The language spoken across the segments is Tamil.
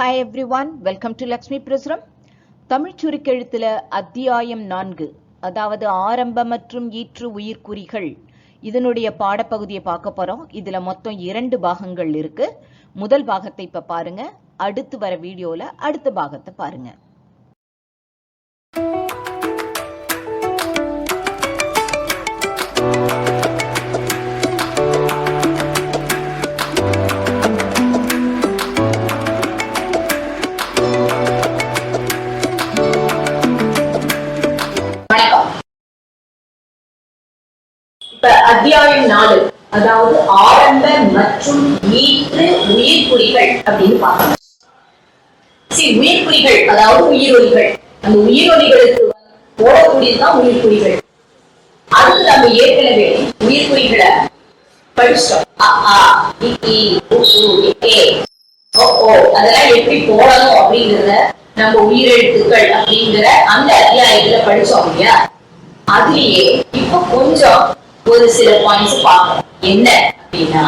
Hi every one welcome to Lakshmi பிரசுரம் Tamil சுருக்கெழுத்தில் அத்தியாயம் நான்கு அதாவது ஆரம்ப மற்றும் ஈற்று உயிர்க்குறிகள் இதனுடைய பாடப்பகுதியை பார்க்க போகிறோம் இதில் மொத்தம் இரண்டு பாகங்கள் இருக்குது முதல் பாகத்தை இப்போ பாருங்க. அடுத்து வர வீடியோவில் அடுத்த பாகத்தை பாருங்கள் அத்தியாயம் நாலு. அதாவது ஆரம்ப மற்றும் ஈற்று உயிர்குறிகள் அப்படின்னு பார்க்கணும். சரி அதாவது உயிரொலிகள். அந்த உயிரொலிகளுக்கு போடக்கூடியதுதான் உயிர்குறிகள் அது நம்ம ஏற்கனவே உயிர்குறிகளை படிச்சோம். ஓ, அதெல்லாம் எப்படி போடணும் அப்படிங்கிறத நம்ம உயிரெழுத்துக்கள் அப்படிங்கிற அந்த அத்தியாயத்துல படிச்சோம் இல்லையா? அதுலயே இப்ப கொஞ்சம் ஒரு சில பாயிண்ட்ஸ் பார்க்கணும் என்ன அப்படின்னா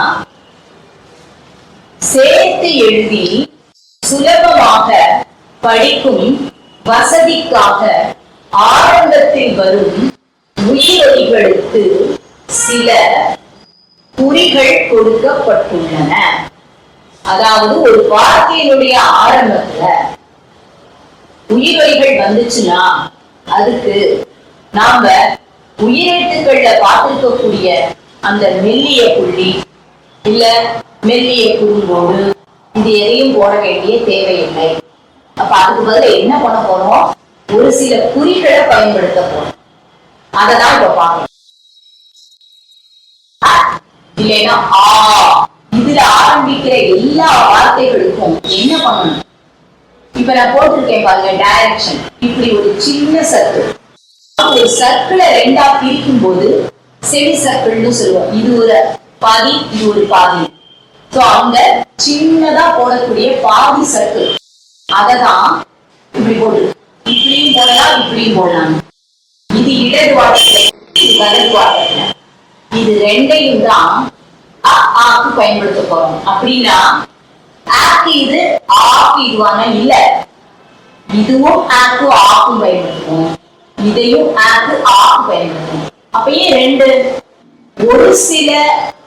சேர்த்து எழுதி சுலபமாக படிக்கும் வசதிக்காக ஆரம்பத்தில் வரும் உயிரொலிகளுக்கு சில குறிகள் கொடுக்கப்பட்டுள்ளன. அதாவது ஒரு வார்த்தையினுடைய ஆரம்பத்துல உயிரொலிகள் வந்துச்சுன்னா அதுக்கு நாம உயிரெழுத்துக்கள்ல பார்த்திருக்கக்கூடிய அந்த மெல்லிய புள்ளி இல்ல மெல்லிய குறுங்கோடு இது எதையும் போட வேண்டிய தேவையில்லை. அப்ப அதுக்கு பதில என்ன பண்ண போறோம்? ஒரு சில குறிகளை பயன்படுத்த போறோம். அததான் இப்ப பார்க்கணும். இல்லைன்னா ஆ இதுல ஆரம்பிக்கிற எல்லா வார்த்தைகளுக்கும் என்ன பண்ணணும்? இப்ப நான் போட்டிருக்கேன் பாருங்க டைரக்ஷன் இப்படி ஒரு சின்ன சத்து ஒரு சர்க்கிளை ரெண்டா பிரிக்கும் போது செமி சர்க்கிள்னு சொல்லுவோம். இது ஒரு பாதி இது ஒரு பாதி. சோ அவங்க சின்னதா போடக்கூடிய பாதி சர்க்கிள். அததான் இப்படி போட்டு இப்படியும் போடலாம் இப்படியும் போடலாம். இது இடது வாட்டத்துல இது வலது வாட்டத்துல இது ரெண்டையும் தான் ஆக்கு பயன்படுத்த போறோம். அப்படின்னா ஆக்கு இது ஆக்கு இதுவான? இல்ல. இதுவும் ஆக்கு ஆக்கும் பயன்படுத்துவோம். இதையும் ஆக்கு ஆக்கு பயன்படுத்தும். அப்ப ஏன் ரெண்டு ஒரு சில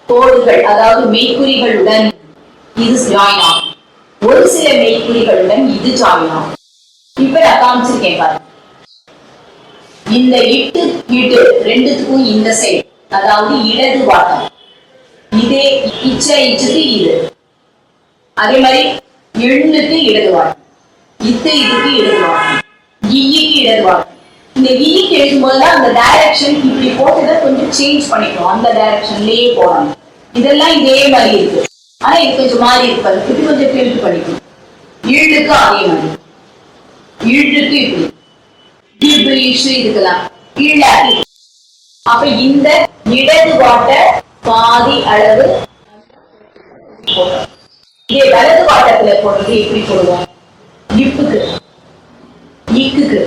கோடுகள் அதாவது மெய்க்குறிகளுடன் இது ஜாயின் ஆகும். ஒரு சில மெய்க்குறிகளுடன் இது ஜாயின் ஆகும். இப்ப நான் காமிச்சிருக்கேன் பாருங்க. இந்த இட்டு இட்டு ரெண்டுத்துக்கும் இந்த சைடு அதாவது இடது வாட்டம் இதே இச்ச இச்சுக்கு இது. அதே மாதிரி எண்ணுக்கு இடது வாட்டம் இத்து இதுக்கு இடது வாட்டம் இய்க்கு இடது வாட்டம் இந்த இய்க்கு எழுதும்போது தான் அந்த டைரக்ஷன் இப்படி போட்டதை கொஞ்சம் சேஞ்ச் பண்ணிக்கணும். அந்த டைரக்ஷன்லயே போகணும். இதெல்லாம் இதே மாதிரி இருக்கு. ஆனா இது கொஞ்சம் மாறி இருக்காது. இது கொஞ்சம் ஃபில்ட் பண்ணிக்கணும். ஈழுக்கு அதே மாதிரி. ஈழுக்கு இப்படி. இப்படி இஷ்டு இருக்கலாம். கீழாடி அப்ப இந்த இடது வாட்ட பாதி அளவு போடுறோம். இதே வலது வாட்டத்துல போடுறது எப்படி போடுவோம்? இப்புக்கு. இக்குக்கு.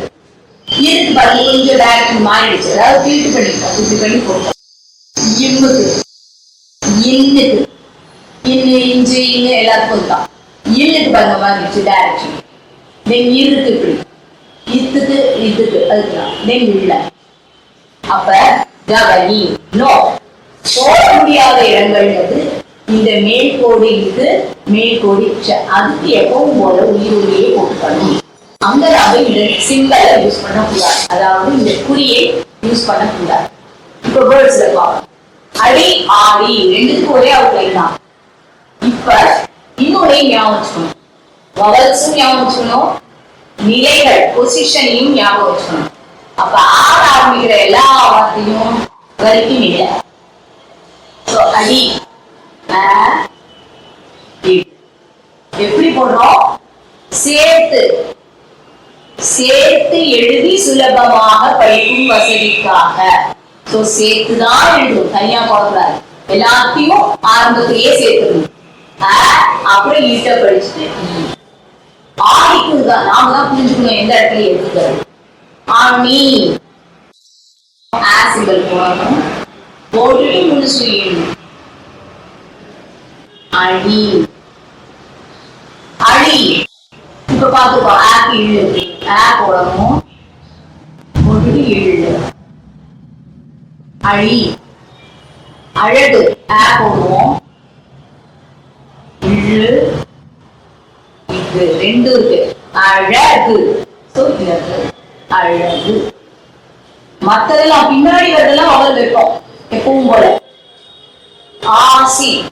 இருக்கு பாருங்க கொஞ்சம் டேரக்ட் மாறிடுச்சு. அதாவது ஃபீல்ட் பண்ணிட்டோம் இப்படி பண்ணி போட்டோம். இம்முக்கு இன்னுக்கு இன்னு இஞ்சு இன்னு எல்லாத்துக்கும் தான் இன்னுக்கு பாருங்க மாறிடுச்சு டைரக்ஷன் தென் இருக்கு இப்படி. இத்துக்கு இதுக்கு அதுதான் தென் இல்ல அப்ப கவனி நோ போட முடியாத இடங்கள்ன்றது இந்த மேல்கோடு இது மேல்கோடு ச்ச. அதுக்கு எப்பவும் போல உயிரொலியை போட்டுக்கணும். அங்க இந்த சிம்பிளை யூஸ் பண்ணக்கூடாது. அதாவது இந்த குறியை யூஸ் பண்ணக்கூடாது. இப்ப வேர்ட்ஸ்ல அடி ஆடி ரெண்டுத்துக்கும் ஒரே அவுட்லைன் தான். இப்ப இன்னொன்னையும் ஞாபகம் வச்சுக்கணும். வவல்ஸும் ஞாபகம் வச்சுக்கணும். நிலைகள் பொசிஷனையும் ஞாபகம் வச்சுக்கணும். அப்ப ஆட ஆரம்பிக்கிற எல்லா வார்த்தையும் வரைக்கும் இல்லை So, அடி எப்படி போடுறோம்? சேர்த்து. சேர்த்து எழுதி சுலபமாக படிக்கும் வசதிக்காக. சோ சேர்த்து தான் தனியா போடக்கூடாது எல்லாத்தையும் ஆரம்பத்திலேயே சேர்த்துக்கணும் அப்புறம் ஈட்ட படிச்சுட்டு. ஈ. தான் நாம தான் புரிஞ்சுக்கணும் எந்த இடத்துல எடுத்துக்கிறது. ஆணி. ஆசிபல் சிம்பிள் போடணும். போட்டுட்டு முடிச்சு அடி அடி இப்ப பாத்துக்கோ ஆப் இழு ஆ போடணும் ஒன்று இழு அழி. அழகு. ஆ போடுவோம் இழு இது ரெண்டு இருக்கு. அழகு. சோ இது அழகு. மத்ததெல்லாம் பின்னாடி வரதெல்லாம் அவள் வைப்போம். எப்பவும் போல. ஆசி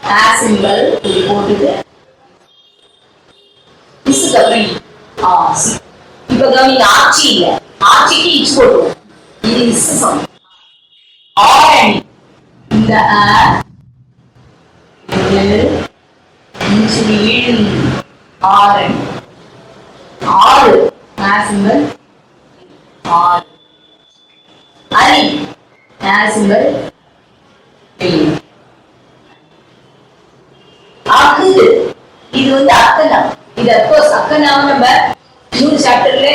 ஆ சிம்பல் இப்படி போட்டுட்டு இசுக்கு அப்புறம் இப்ப கவனிங்க ஆட்சி இல்ல. ஆட்சிக்கு இச்சு போட்டுருவோம் இது ஆரணி இந்த வீழும் இது ஆரணி ஆறு. ஆ ஆறு. அரி ஆ அகுது இது வந்து அக்கனம் இது அப்கோர்ஸ் நாம நம்ம இன்னொரு சாப்டர்ல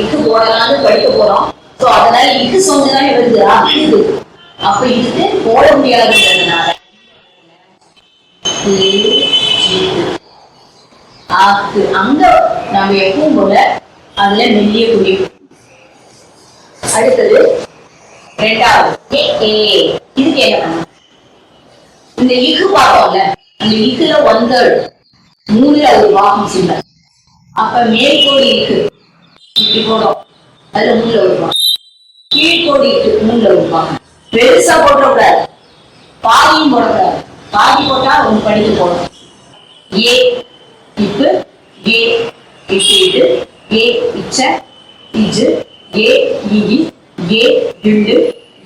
இக்கு போடலாம்னு படிக்க போறோம். சோ அதனால இக்கு சொன்னதான் வருது அகுது அப்ப இதுக்கு போட முடியாதுன்றதுனால. ஆக்கு. அங்க நம்ம எப்பவும் போல அதுல மெல்லிய குடி அடுத்தது ரெண்டாவது. ஏ, இதுக்கு என்ன பண்ணும் இந்த இக்கு பார்த்தோம்ல அந்த இக்குல ஒன் தேர்ட் மூணுல ஒரு பாகம் சின்ன. அப்ப மேற்கோடி இருக்கு. இப்படி போடும் அதுல மூணுல ஒரு பாகம் கீழ்கோடி இருக்கு. மூணுல ஒரு பாகம் பெருசா போட்டக்கூடாது பாதியும் போடக்கூடாது. பாதி போட்டா ஒன்று படிக்க போடும். ஏ இப்பு ஏ இட்டு ஏ இச்ச இஜு ஏ இகி ஏ இண்டு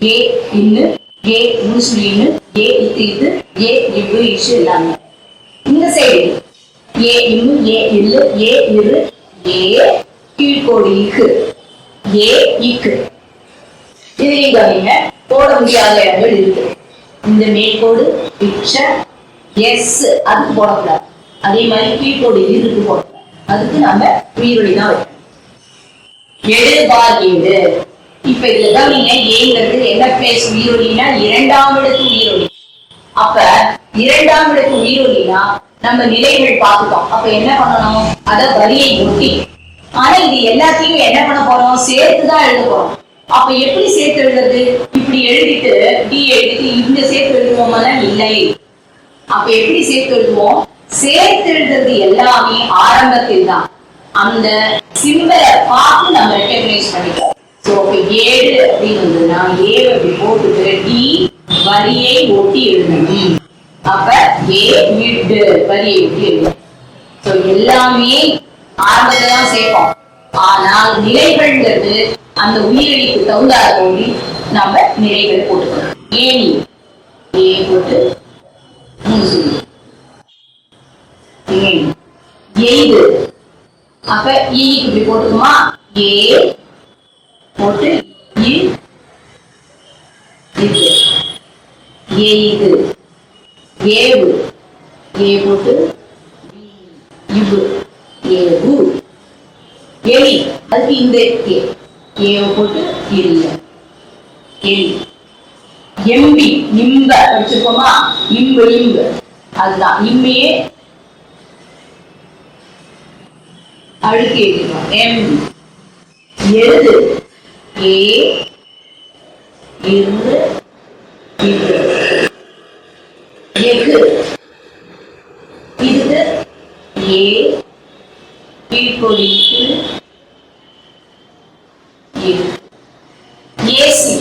ஏ இன்னு ஏ முஸ்லின்னு ஏ இத்து இது ஏ இவ்வு இஷு எல்லாமே. இந்த சைடு ஏ இம்மு ஏ இல்லு ஏ இரு ஏ கீழ்கோடி இக்கு ஏ இக்கு. இதுலயும் கவனிங்க போட முடியாத இடங்கள் இருக்கு. இந்த மேற்கோடு இச்ச எஸ் அதுக்கு போடக்கூடாது. அதே மாதிரி கீழ்கோடு இருக்கு போடக்கூடாது. அதுக்கு நம்ம உயிரொலி தான் வைக்கணும். எழுபார் ஏழு இப்ப இதுல நீங்க ஏங்கிறது. என்ன பிளேஸ் உயிரொலினா இரண்டாம் இடத்து உயிரொலி. அப்ப இரண்டாம் இடத்து உயிரொலினா நம்ம நிலைகள் பார்த்துட்டோம். அப்ப என்ன பண்ணணும்? அத வரியை ஒட்டி. ஆனா இது எல்லாத்தையும் என்ன பண்ண போறோம்? சேர்த்துதான் எழுத போறோம். அப்ப எப்படி சேர்த்து எழுதுறது? இப்படி எழுதிட்டு டி எழுதிட்டு இந்த சேர்த்து எழுதுவோம்னா இல்லை. அப்ப எப்படி சேர்த்து எழுதுவோம்? சேர்த்து எழுதுறது எல்லாமே ஆரம்பத்தில் தான் அந்த சிம்பலை பார்த்து நம்ம ரெக்கக்னைஸ் பண்ணிக்கிறோம் சோ இப்போ ஏழு அப்படின்னு வந்ததுன்னா ஏழு அப்படி போட்டுட்டு டி வரியை ஒட்டி எழுதணும். அப்ப ஏ மிட் வரியை ஒட்டி எல்லாமே ஆரம்பத்துல தான் சேர்ப்போம். ஆனால் நிலைகள்ங்கிறது அந்த உயிரிழிக்கு தகுந்தாத போய் நம்ம நிலைகள் போட்டுக்கணும். ஏனி ஏ போட்டு எய்து. அப்ப ஈக்கு இப்படி போட்டுக்குமா? ஏ போட்டு இ. எய்து. ஏவு ஏ போட்டு இவு ஏவு எலி. அதுக்கு இந்த ஏ ஏவை போட்டு எலிய எலி. எம்பி. நிம்ப. படிச்சிருக்கோமா இம்பு இம்பு. அதுதான். இம்மையே அழுக்கு எழுதிக்கணும் எம் எருது ஏ. இரு இரு எஃகு இது ஏ கீழ்கொடிக்கு இது ஏசி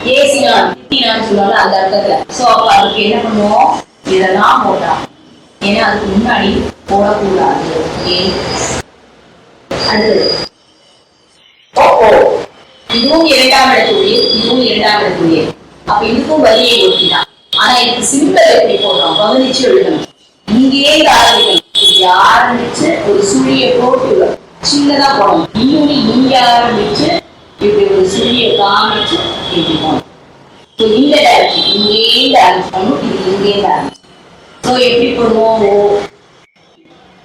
ஏசினான் திட்டினான்னு சொல்லுவாங்க அந்த அர்த்தத்துல. சோ அப்ப அதுக்கு என்ன பண்ணுவோம்? இதெல்லாம் போட்டா ஏன்னா அதுக்கு முன்னாடி போடக்கூடாது. ஏ ஓஹோ. இதுவும் இரண்டாம் இடத்துடைய இதுவும் இரண்டாம் இடத்துடைய. அப்ப இதுக்கும் வரியை ஒட்டிதான். ஆனா இதுக்கு சிம்பிள் எப்படி போடுறோம் கவனிச்சு எழுதணும். இங்கேயே ஆரம்பிக்கணும் ஆரம்பிச்சு ஒரு சுழியை போட்டு சின்னதா போடணும் இன்னொன்னு இங்க ஆரம்பிச்சு இப்படி ஒரு சுழியை காமிச்சு இப்படி போகணும். ஸோ இந்த டைரக்ஷன் இங்கேருந்து ஆரம்பிக்கணும் இது இங்கேருந்து ஆரம்பிச்சு ஸோ எப்படி போடுவோம்? ஓ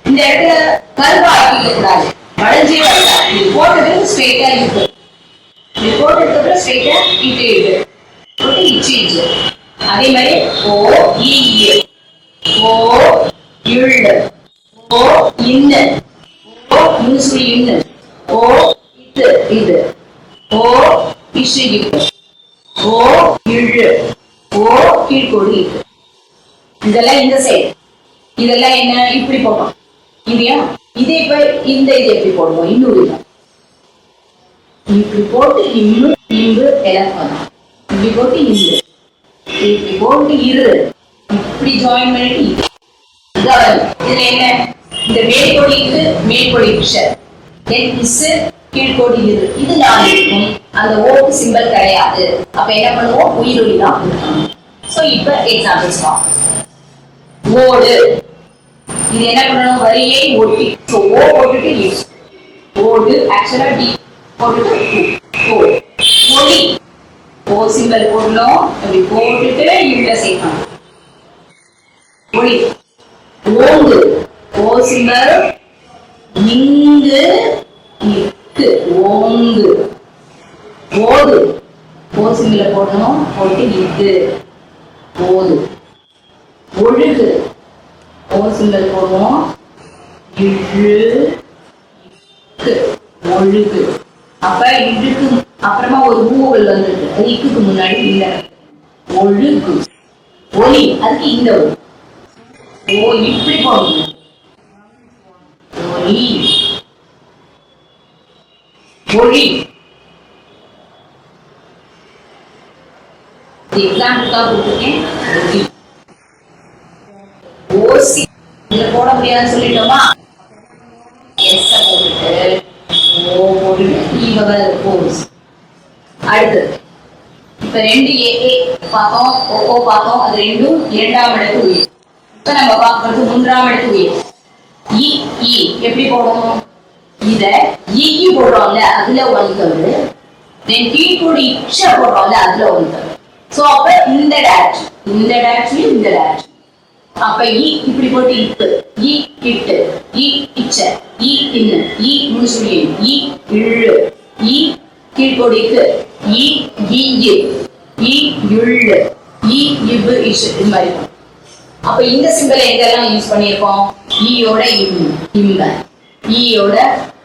இந்த இடத்துல கருவா ஆக்கிக்க கூடாது வளைஞ்சே வரலாம் இது போட்டது ஸ்ட்ரெயிட்டா இருக்கு. இது போட்டதுக்கு அப்புறம் ஸ்ட்ரெயிட்டா இட்டு இட்டு போட்டு இச்சு இச்சு அதே மாதிரி ஓ இ ஓ இழு ஓ இன்னு ஓ இன்னு ஓ இது ஓ இசு ஓ இழு ஓ கீழ்கோடு இது இதெல்லாம் இந்த சைடு இதெல்லாம் என்ன? இப்படி போட்டோம். இல்லையா? இதே இப்ப இந்த இது எப்படி போடுவோம். இன்னொரு இது. இப்படி போட்டு இம்மு இன்று எல்லாம் இப்படி போட்டு இன்று இப்படி போட்டு இரு. இப்படி ஜாயின் பண்ணிட்டு இரு. கவனம். இதுல என்ன? இந்த மேற்கொடிக்கு மேற்கொடி விஷர் தென் இசு கீழ்கோடி இரு. இது நான் இருக்கும். அந்த ஓட்டு சிம்பல் கிடையாது. அப்ப என்ன பண்ணுவோம்? உயிரொலி தான் ஸோ இப்போ இப்ப எக்ஸாம்பிள்ஸ் பார்ப்போம். ஓடு. இது என்ன பண்ணணும்? வரியை ஒட்டி. ஸோ ஓ போட்டுட்டு இஸ் ஓடு ஆக்சுவலா டி போட்டுட்டு உ. ஓடு. ஒளி ஓ சிம்பல் போடணும். அப்படி போட்டுட்டு இள்ள சேர்க்கணும் ஒளி ஓங்கு. ஓ சிம்பல். இங்கு இக்கு. ஓங்கு. ஓது ஓ போடணும். போட்டு இக்கு. ஓது ஒழுகு. ஓ சிம்பல் போடுவோம். இழு. இக்கு. ஒழுகு. அப்ப இழுக்கு அப்புறமா ஒரு ஊவல் வந்திருக்கு. அது முன்னாடி இல்ல ஒழுக்கு ஒலி அதுக்கு இந்த ஓ இப்படி போடணும் ஒலி ஒளி. எக்ஸாம்பிளுக்காக கொடுத்துருக்கேன். ஓசி. இதுல போட முடியாதுன்னு சொல்லிட்டோமா? எஸ் போட்டுட்டு ஓ போட்டுட்டு அடுத்தது. இப்ப ரெண்டு ஏ பார்த்தோம் ஓ பார்த்தோம் அது ரெண்டும் இரண்டாம் இடத்து உயிர். இப்ப நம்ம பார்க்கறது மூன்றாம் இடத்து உயிர். இ இ எப்படி போடணும்? இத இ போடுறோம்ல அதுல ஒன் தவிர தென் கீ கூட இச்ச போடுறோம்ல அதுல ஒன் தவிர சோ அப்ப இந்த டேரக்ஷன் இந்த டேரக்ஷன் இந்த டேரக்ஷன் அப்ப இ இப்படி போட்டு இட்டு இ இட்டு இ இச்ச இ இன்னு இ முழுசுழியன் இ இழு இ கீழ்கொடிக்கு. இ இ இ. இழு இ இவ்வு இது மாதிரி அப்ப இந்த சிம்பிளை எங்கெல்லாம் யூஸ் பண்ணியிருக்கோம்? ஈயோட இம் இம்ப ஈயோட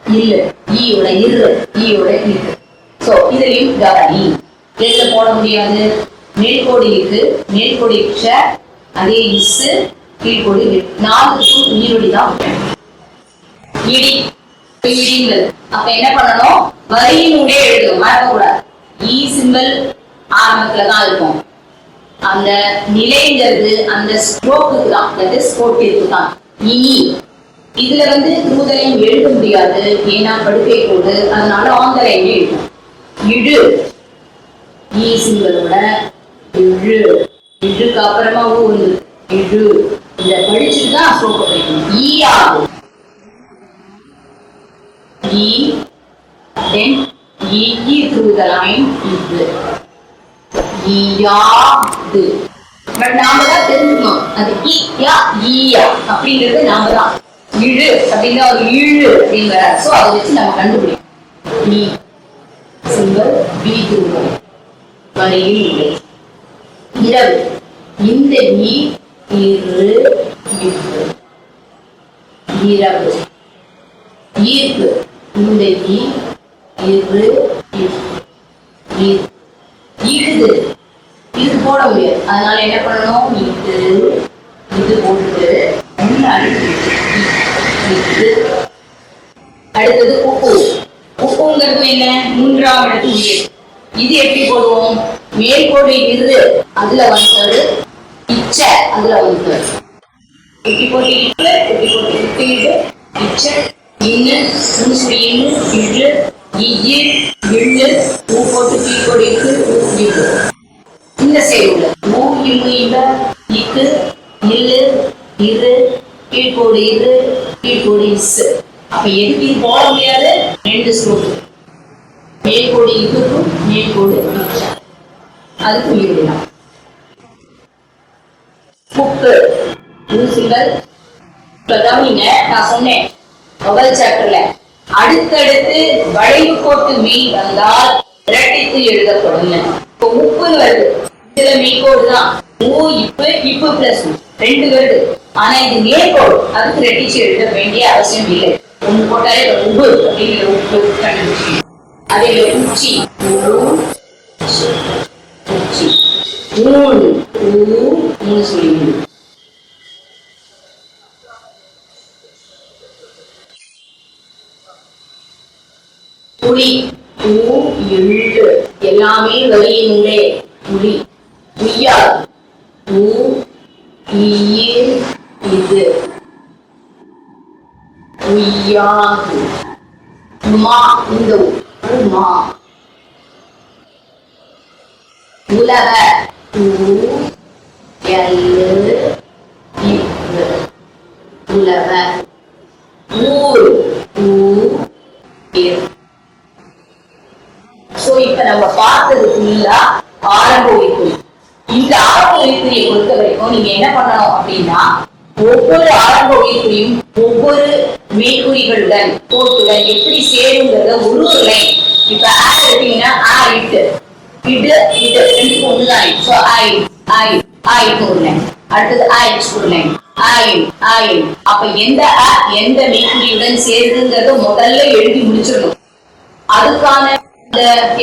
இல்லு. ஈயோட இரு. ஈயோட இரு சோ இதுலயும் கவனி. எதுல போட முடியாது? மேற்கோடி இருக்கு. மேற்கோடி அதே இசு கீழ்கோடி இரு. நாலுக்கும் நீரோடி தான் இடி. இடிங்கிறது அப்ப என்ன பண்ணணும்? வரியினுடைய எழுதணும் மறக்கக்கூடாது. E ஈ சிம்பிள் ஆரம்பத்துல தான் இருக்கும். அந்த நிலைங்கிறது அந்த ஸ்ட்ரோக்கு தான். அதாவது ஸ்போர்ட்டிற்கு தான். இ இதுல வந்து தூதலையும் எழுத முடியாது. ஏன்னா படுக்கை கோடு. அதனால ஆந்தலையும் எழுதும் இழு. E ஈ சிம்பலோட இழு. இழுக்கு அப்புறமா ஊரு இழு. இத படிச்சுட்டு தான் ஸ்ட்ரோக் படிக்கணும் ஈ ஆகும். ஈ தென் ஈ through இது. ஈயாது. பட் நாம தான் தெரிஞ்சுக்கணும். அது இ ஈயா. அப்படிங்கிறது நாம தான் இழு அப்படின்னா ஒரு இழு அப்படிங்கிற சோ அதை வச்சு நம்ம கண்டுபிடிக்கணும். பி வரையில் இல்லை இரவு. இந்த நீ இரு இரவு. ஈர்ப்பு. இந்த இரு இழுது இது போட முடியாது. அதனால என்ன பண்ணணும்? இது இது போட்டுட்டு அடுத்தது உப்பு. உப்புங்கிறது என்ன? மூன்றாம் இடத்து உயிர் இது எப்படி போடுவோம்? மேற்கோடு இருந்து அதுல வந்தது இச்ச. அதுல வந்தது. இப்படி போட்டு இட்டு இப்படி போட்டு இட்டு இது இச்ச இன்னு முன்சுடி இன்னு இய்யு இழு போட்டு கீ போடு இட்டு இந்த சைடு உள்ள ஊ இம்மு இம்ப இக்கு இல்லு இரு கீழ்கோடு இரு கீழ்கோடு இஸ் அப்ப எதுக்கு இது போட முடியாது? ரெண்டு ஸ்ட்ரோக் மேல்கோடு இதுக்கும் மேல்கோடு இச்சா அதுக்கு புக்கு. ஊசிகள். நான் சொன்னேன். முதல் சாப்டர்ல அடுத்தடுத்து வளைவு கோட்டு மீன் வந்தால் இரட்டித்து எழுதப்படும். இப்போ உப்பு வருது. இதுல மீக்கோடு தான். ஊ இப்பு இப்பு பிளஸ் ரெண்டு வருது. ஆனா இது நேர்கோடு அதுக்கு ரெட்டிச்சு எழுத வேண்டிய அவசியம் இல்லை. ஒண்ணு போட்டாலே உப்பு அப்படிங்கிற உப்பு கண்டுபிடிக்கணும் அதே உச்சி. உச்சி. மூணு ஊ மூணு சொல்லி மூணு புலி பூ எள்ளு. எல்லாமே வரியினுள்ளே புலி உய்யாது பூ ஈயே இது. உய்யாது மா இந்த உமா. உலக ஊ எல்லு இவ்வு உலக ஊர் ஊ இர் சோ இப்ப நம்ம பார்த்தது ஃபுல்லா ஆரம்ப உயிர்க்குறி இந்த ஆரம்ப உயிர்க்குறியை பொறுத்த வரைக்கும் நீங்க என்ன பண்ணணும் அப்படின்னா ஒவ்வொரு ஆரம்ப உயிர்க்குறியும் ஒவ்வொரு மேற்குறிகளுடன் கோட்டுடன் எப்படி சேருங்கிறத ஒரு ஒரு லைன் இப்ப ஆ எடுத்தீங்கன்னா ஆ இட்டு இடு இது ரெண்டுக்கும் ஒண்ணுதான். சோ ஐ ஐ ஐக்கு ஒரு லைன் அடுத்தது ஐக்கு ஒரு லைன் ஐ ஐ அப்ப எந்த எந்த மெய்க்குறியுடன் சேருதுங்கிறத முதல்ல எழுதி முடிச்சிடணும். அதுக்கான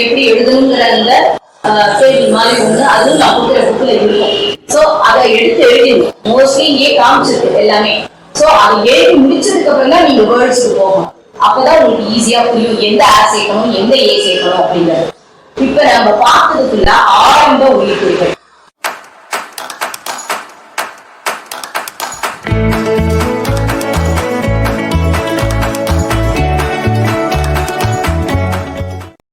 எப்படி எழுதணுங்கிற அந்த பேஜ் மாதிரி ஒண்ணு அதுவும் நான் கொடுக்குற புக்ல இருக்கும். சோ அதை எடுத்து எழுதிடும் மோஸ்ட்லி இங்கே காமிச்சிருக்கு எல்லாமே. சோ அதை எழுதி முடிச்சதுக்கு அப்புறம் தான் நீங்க வேர்ட்ஸ்க்கு போகணும். அப்பதான் உங்களுக்கு ஈஸியா புரியும். எந்த ஆ சேர்க்கணும் எந்த ஏ சேர்க்கணும் அப்படிங்கிறது. இப்ப நம்ம பார்த்ததுக்குள்ள ஆரம்ப குறிகள்.